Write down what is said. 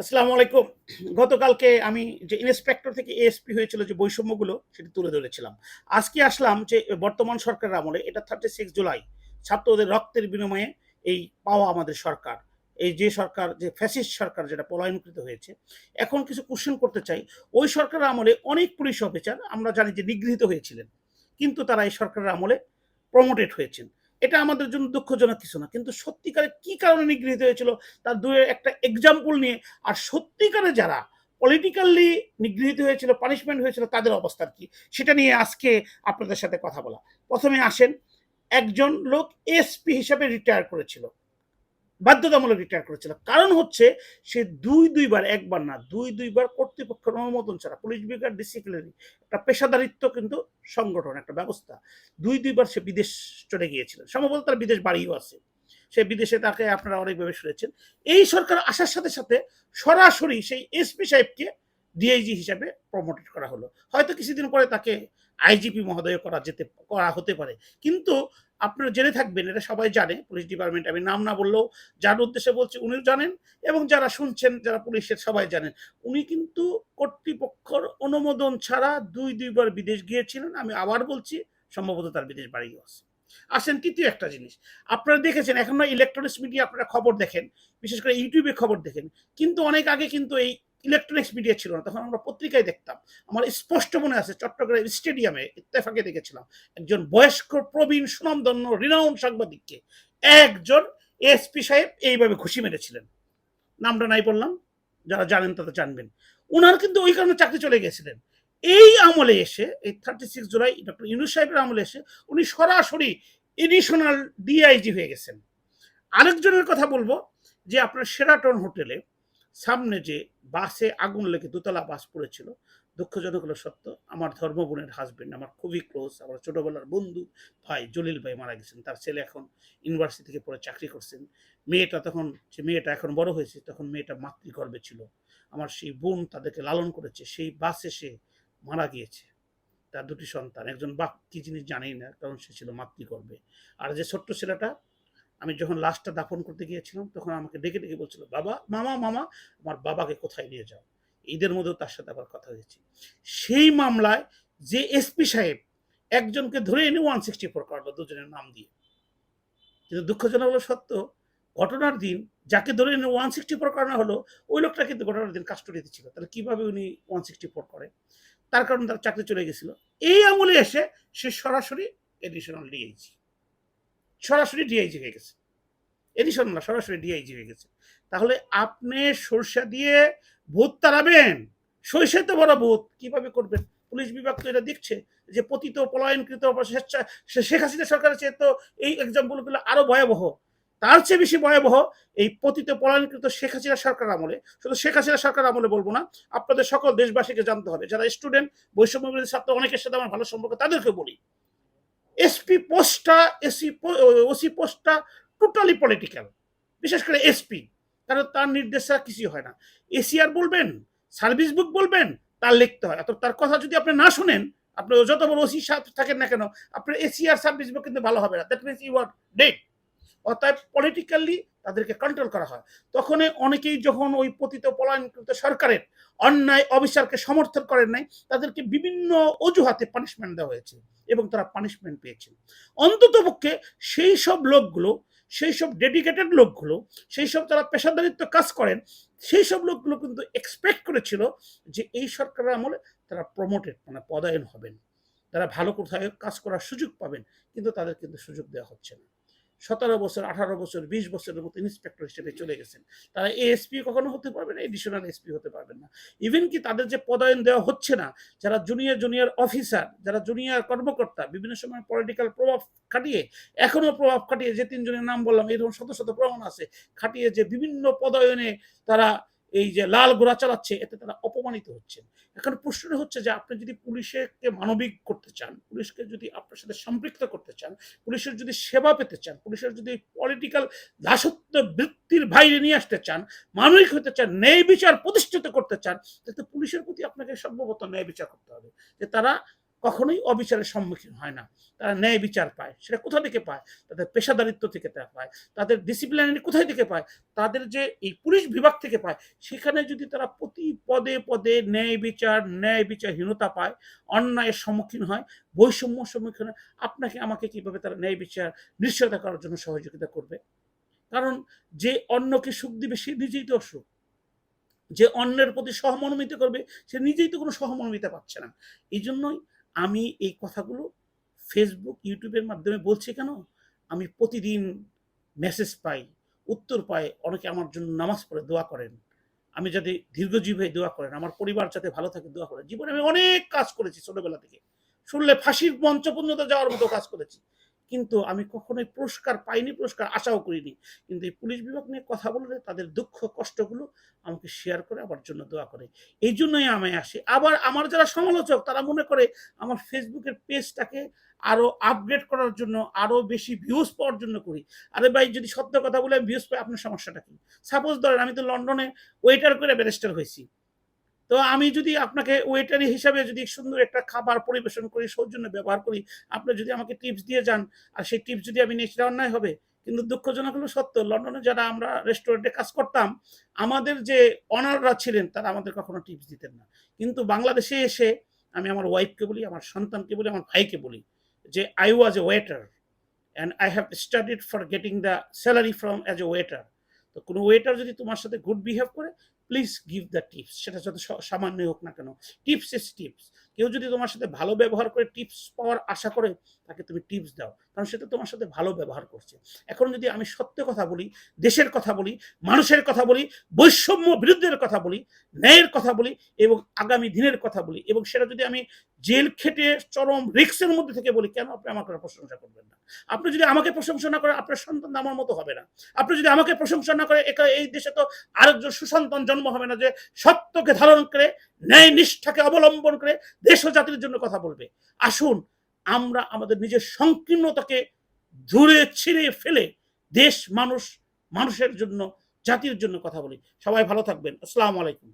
আসসালামু আলাইকুম। গতকালকে আমি যে ইন্সপেক্টর থেকে এএসপি হয়েছিল যে বৈষম্যগুলো সেটা তুলে ধরেছিলাম। আজকে আসলাম যে বর্তমান সরকারের আমলে, এটা থার্টি সিক্স জুলাই, ছাত্রদের রক্তের বিনিময়ে এই পাওয়া আমাদের সরকার। এই যে সরকার, যে ফ্যাসিস্ট সরকার যেটা পলায়নকৃত হয়েছে। এখন কিছু কোশ্চেন করতে চাই। ওই সরকারের আমলে অনেক পুলিশ অফিসার আমরা জানি যে নিগৃহীত হয়েছিলেন। কিন্তু তারা এই সরকারের আমলে প্রমোটেড হয়েছেন। এটা আমাদের জন্য দুঃখজনক কিছু না। কিন্তু সত্যিকারে কি কারণে নিগৃহীত হয়েছিল, তার দু একটা এক্সাম্পল নিয়ে। আর সত্যিকারে যারা পলিটিক্যালি নিগৃহীত হয়েছিল পানিশমেন্ট হয়েছিল, তাদের অবস্থা কি? সেটা নিয়ে আজকে আপনাদের সাথে কথা বলা। প্রথমে আসেন, একজন লোক এসপি হিসাবে রিটায়ার করেছিল। বাধ্যতামূলক রিটায়ার করেছিল। কারণ হচ্ছে সে দুই দুইবার, একবার না, দুই দুইবার কর্তৃপক্ষের অনুমোদন ছাড়া, পুলিশ ব্রিগেড ডিসিপ্লিনারি একটা পেশাদারিত্ব কিন্তু সংগঠন, একটা ব্যবস্থা, দুই দুইবার সে বিদেশ চলে গিয়েছিলেন সম্ভবত তার বিদেশ বাড়িও আছে। সে বিদেশে তাকে আপনারা অনেকভাবে শুনেছেন। এই সরকার আসার সাথে সাথে সরাসরি সেই এসপি সাহেবকে ডিআইজি হিসাবে প্রমোটেড করা হলো। হয়তো কিছুদিন পরে তাকে আইজিপি মহোদয় করা যেতে, করা হতে পারে। কিন্তু আপনারা জেনে থাকবেন, এটা সবাই জানে, পুলিশ ডিপার্টমেন্ট, আমি নাম না বললেও যার উদ্দেশ্যে বলছি উনিও জানেন এবং যারা শুনছেন, যারা পুলিশের সবাই জানেন, উনি কিন্তু কর্তৃপক্ষর অনুমোদন ছাড়া দুই, দুইবার বিদেশ গিয়েছিলেন। আমি আবার বলছি, সম্ভবত তার বিদেশ বাড়িও আছে। আসেন, তৃতীয় একটা জিনিস। আপনারা দেখেছেন, এখন না ইলেকট্রনিক্স মিডিয়া আপনারা খবর দেখেন, বিশেষ করে ইউটিউবে খবর দেখেন, কিন্তু অনেক আগে কিন্তু এই ইলেকট্রনিক্স মিডিয়া ছিল না, তখন আমরা পত্রিকায় দেখতাম। আমার স্পষ্ট মনে আছে, চট্টগ্রাম স্টেডিয়ামে ইত্তেফাকে দেখেছিলাম, একজন বয়স্ক প্রবীণ সুনামধন্য রিনাউন সাংবাদিককে। একজন এসপি সাহেব এইভাবে ঘুষি মেরেছিলেন। নামটা নাই বললাম, যারা জানেন তারা জানবেন। ওনার কিন্তু ওই কারণে চাকরি চলে গেছিলেন। এই আমলে এসে, এই thirty six July doctor Yunus সাহেবের আমলে এসে, উনি সরাসরি এডিশনাল ডিআইজি হয়ে গেছেন। আরেকজনের কথা বলব, যে আপনার সেরাটন হোটেলে সামনে যে বাসে আগুন লেগে দোতলা বাস পড়েছিল। দুঃখজনক হলো সত্য, আমার ধর্মবোনের হাজবেন্ড আমার খুবই ক্লোজ আমার ছোটবেলার বন্ধু, ভাই জলিল ভাই মারা গেছেন। তার ছেলে এখন ইউনিভার্সিটি থেকে পড়ে চাকরি করছেন। মেয়েটা তখন, যে মেয়েটা এখন বড় হয়েছে, তখন মেয়েটা মাতৃগর্ভে ছিল। আমার সেই বোন তাদেরকে লালন করেছে, সেই বাসে সে মারা গিয়েছে। তার দুটি সন্তান, একজন বাপ কি জিনিস জানেই না, কারণ সে ছিল মাতৃগর্ভে। আর যে ছোট্ট ছেলেটা আমি যখন লাশটা দাফন করতে গিয়েছিলাম, তখন আমাকে ডেকে ডেকে বলছিল, বাবা, মামা মামা, আমার বাবাকে কোথায় নিয়ে যাও? ঈদের মধ্যেও তার সাথে আবার কথা হয়েছে। সেই মামলায় যে এসপি সাহেব একজনকে ধরে এনে ওয়ান সিক্সটি ফোর করল দুজনের নাম দিয়ে। কিন্তু দুঃখজনক হলো সত্য, ঘটনার দিন যাকে ধরে এনে ওয়ান সিক্সটি ফোর করানো হলো, ওই লোকটা কিন্তু ঘটনার দিন কাস্টডিতে ছিল। তাহলে কীভাবে উনি ওয়ান সিক্সটি ফোর করে? তার কারণে তার চাকরি চলে গেছিল। এই আমলে এসে সে সরাসরি এডিশনাল ডিআইজি সরাসরি ডিআইজি হয়ে গেছে। এডিশন না, সরাসরি ডিআইজি হয়ে গেছে। তাহলে আপনি সরষা দিয়ে ভূত তাড়াবেন। সরিষায় তো বড় ভূত, কীভাবে করবেন? পুলিশ বিভাগ তো এটা দেখছে যে পতিত, পলায়নকৃত স্বেচ্ছা শেখ হাসিনা সরকারের চেয়ে তো এই এক্সাম্পলগুলো আরও ভয়াবহ। তার চেয়ে বেশি ভয়াবহ এই পতিত, পলায়নকৃত শেখ হাসিনা সরকার আমলে। শুধু শেখ হাসিনা সরকার আমলে বলব না, আপনাদের সকল দেশবাসীকে জানতে হবে। যারা স্টুডেন্ট বৈষম্য ছাত্র, অনেকের সাথে আমার ভালো সম্পর্ক তাদেরকে বলি। এসপি পোস্টটা এসি ওসি পোস্টটা টোটালি পলিটিক্যাল বিশেষ করে এসপি কারণ তার নির্দেশ ছাড়া কিছুই হয় না। এসিআর বলবেন সার্ভিস বুক বলবেন, তার লিখতে হয়। অর্থাৎ তার কথা যদি আপনি না শুনেন, আপনি যত বড় ওসি থাকেন না কেন, আপনার এসিআর সার্ভিস বুক কিন্তু ভালো হবে না। That means you are dead অর্থাৎ পলিটিক্যালি তাদেরকে কন্ট্রোল করা হয়। তখন অনেকেই যখন ওই পতিত পলায়নকৃত সরকারের অন্যায়, অবিচারকে সমর্থন করেন নাই, তাদেরকে বিভিন্ন অজুহাতে পানিশমেন্ট দেওয়া হয়েছে এবং তারা পানিশমেন্ট পেয়েছে। অন্তত পক্ষে সেই সব লোকগুলো, সেই সব ডেডিকেটেড লোকগুলো, সেই সব যারা পেশাদারিত্ব কাজ করেন, সেই সব লোকগুলো কিন্তু এক্সপেক্ট করেছিল যে এই সরকারের আমলে তারা প্রমোটেড মানে পদায়ন হবেন। তারা ভালো কোথায় কাজ করার সুযোগ পাবেন, কিন্তু তাদের কিন্তু সুযোগ দেওয়া হচ্ছে না। সতেরো বছর, আঠারো বছর, বিশ বছরের মতো ইন্সপেক্টর হিসেবে চলে গেছেন। তারা এএসপি কখনো হতে পারবে না এডিশনাল এসপি হতে পারবেন না। ইভেন কি তাদের যে পদায়ন দেওয়া হচ্ছে না, যারা জুনিয়র জুনিয়র অফিসার যারা জুনিয়র কর্মকর্তা, বিভিন্ন সময় পলিটিক্যাল প্রভাব খাটিয়ে, এখনও প্রভাব খাটিয়ে যে তিনজনের নাম বললাম, এরকম শত শত প্রমাণ আছে, খাটিয়ে যে বিভিন্ন পদায়নে তারা এই যে লাল গোড়া চালাচ্ছে, এতে তারা অপমানিত হচ্ছেন। এখন প্রশ্ন হচ্ছে যে আপনি যদি পুলিশকে মানবিক করতে চান, পুলিশকে যদি আপনার সাথে সম্পৃক্ত করতে চান, পুলিশের যদি সেবা পেতে চান, পুলিশের যদি পলিটিক্যাল দাসত্ব বৃত্তির বাইরে নিয়ে আসতে চান, মানবিক হতে চান, ন্যায় বিচার প্রতিষ্ঠিত করতে চান তাতে পুলিশের প্রতি আপনাকে সম্ভবত ন্যায় বিচার করতে হবে। যে তারা কখনোই অবিচারের সম্মুখীন হয় না। তারা ন্যায় বিচার পায়, সেটা কোথা থেকে পায়? তাদের পেশাদারিত্ব থেকে তারা পায়, তাদের ডিসিপ্লিনারি কোথায় থেকে পায়? তাদের যে এই পুলিশ বিভাগ থেকে পায়, সেখানে যদি তারা প্রতি পদে পদে ন্যায় বিচার, ন্যায় বিচারহীনতা পায়, অন্যায়ের সম্মুখীন হয়, বৈষম্য সম্মুখীন হয়, আপনাকে, আমাকে কীভাবে তারা ন্যায় বিচার, নিশ্চয়তা করার জন্য সহযোগিতা করবে? কারণ যে অন্যকে সুখ দিবে, সে নিজেই তো অসুখ। যে অন্যের প্রতি সহমর্মিতা করবে, সে নিজেই তো কোনো সহমর্মিতা পাচ্ছে না। এই জন্যই আমি এই কথাগুলো ফেসবুক ইউটিউবের মাধ্যমে বলছি কেন? আমি প্রতিদিন মেসেজ পাই, উত্তর পাই, অনেকে আমার জন্য নামাজ পড়ে, দোয়া করেন। আমি যাতে দীর্ঘজীব হয়ে দোয়া করেন, আমার পরিবার যাতে ভালো থাকে, দোয়া করেন। জীবনে আমি অনেক কাজ করেছি ছোটবেলা থেকে। শুনলে ফাঁসির মঞ্চ পর্যন্ত যাওয়ার মতো কাজ করেছি। কিন্তু আমি কখনোই পুরস্কার পাইনি, পুরস্কার আশাও করিনি। কিন্তু এই পুলিশ বিভাগ নিয়ে কথা বললে তাদের দুঃখ, কষ্টগুলো আমাকে শেয়ার করে আমার জন্য দোয়া করে। এই জন্যই আমি আসি। আবার আমার যারা সমালোচক, তারা মনে করে আমার ফেসবুকের পেজটাকে আরও আপগ্রেড করার জন্য, আরও বেশি ভিউজ পাওয়ার জন্য করি। আরে ভাই, যদি সত্য কথা বলে আমি ভিউজ পাই, আপনার সমস্যাটা কি? সাপোজ ধরেন আমি তো লন্ডনে ওয়েটার করে ব্যারিস্টার হয়েছি। তো আমি যদি আপনাকে ওয়েটারি হিসাবে যদি সুন্দর একটা খাবার পরিবেশন করি, সৌজন্য ব্যবহার করি, আপনি যদি আমাকে টিপস দিয়ে যান, আর সেই টিপস যদি আমি নিয়ে অন্যায় হবে, কিন্তু দুঃখজনক হলো সত্য, লন্ডনে যারা আমরা রেস্টুরেন্টে কাজ করতাম, আমাদের যে অনাররা ছিলেন, তারা আমাদের কখনো টিপস দিতেন না। কিন্তু বাংলাদেশে এসে আমি আমার ওয়াইফকে বলি, আমার সন্তানকে বলি, আমার ভাইকে বলি যে I was a waiter and I have studied for getting the salary from as a waiter তো কোনো ওয়েটার যদি তোমার সাথে গুড বিহেভ করে প্লিজ গিভ দ্য টিপস সেটা যত সামান্যই হোক না কেন। টিপস ইস টিপস কেউ যদি তোমার সাথে ভালো ব্যবহার করে টিপস পাওয়ার আশা করে, তাকে তুমি টিপস দাও। কারণ সেটা তোমার সাথে ভালো ব্যবহার করছে। এখন যদি আমি সত্য কথা বলি, দেশের কথা বলি, মানুষের কথা বলি, বৈষম্য বিরুদ্ধের কথা বলি, ন্যায়ের কথা বলি এবং আগামী দিনের কথা বলি এবং সেটা যদি আমি জেল খেটে চরম রিক্সের মধ্যে থেকে বলি, কেন আপনি আমাকে প্রশংসা করবেন না? আপনি যদি আমাকে প্রশংসা না করে আপনার সন্তান আমার মতো হবে না। আপনি যদি আমাকে প্রশংসা না করে এই দেশে তো আরেকজন সুসন্তান জন্ম হবে না যে সত্যকে ধারণ করে, ন্যায় নিষ্ঠাকে অবলম্বন করে দেশ ও জাতির জন্য কথা বলবে। আসুন, আমরা আমাদের নিজের সংকীর্ণতাকে দূরে ছিঁড়ে ফেলে দেশ, মানুষ, মানুষের জন্য, জাতির জন্য কথা বলি। সবাই ভালো থাকবেন। আসসালামু আলাইকুম।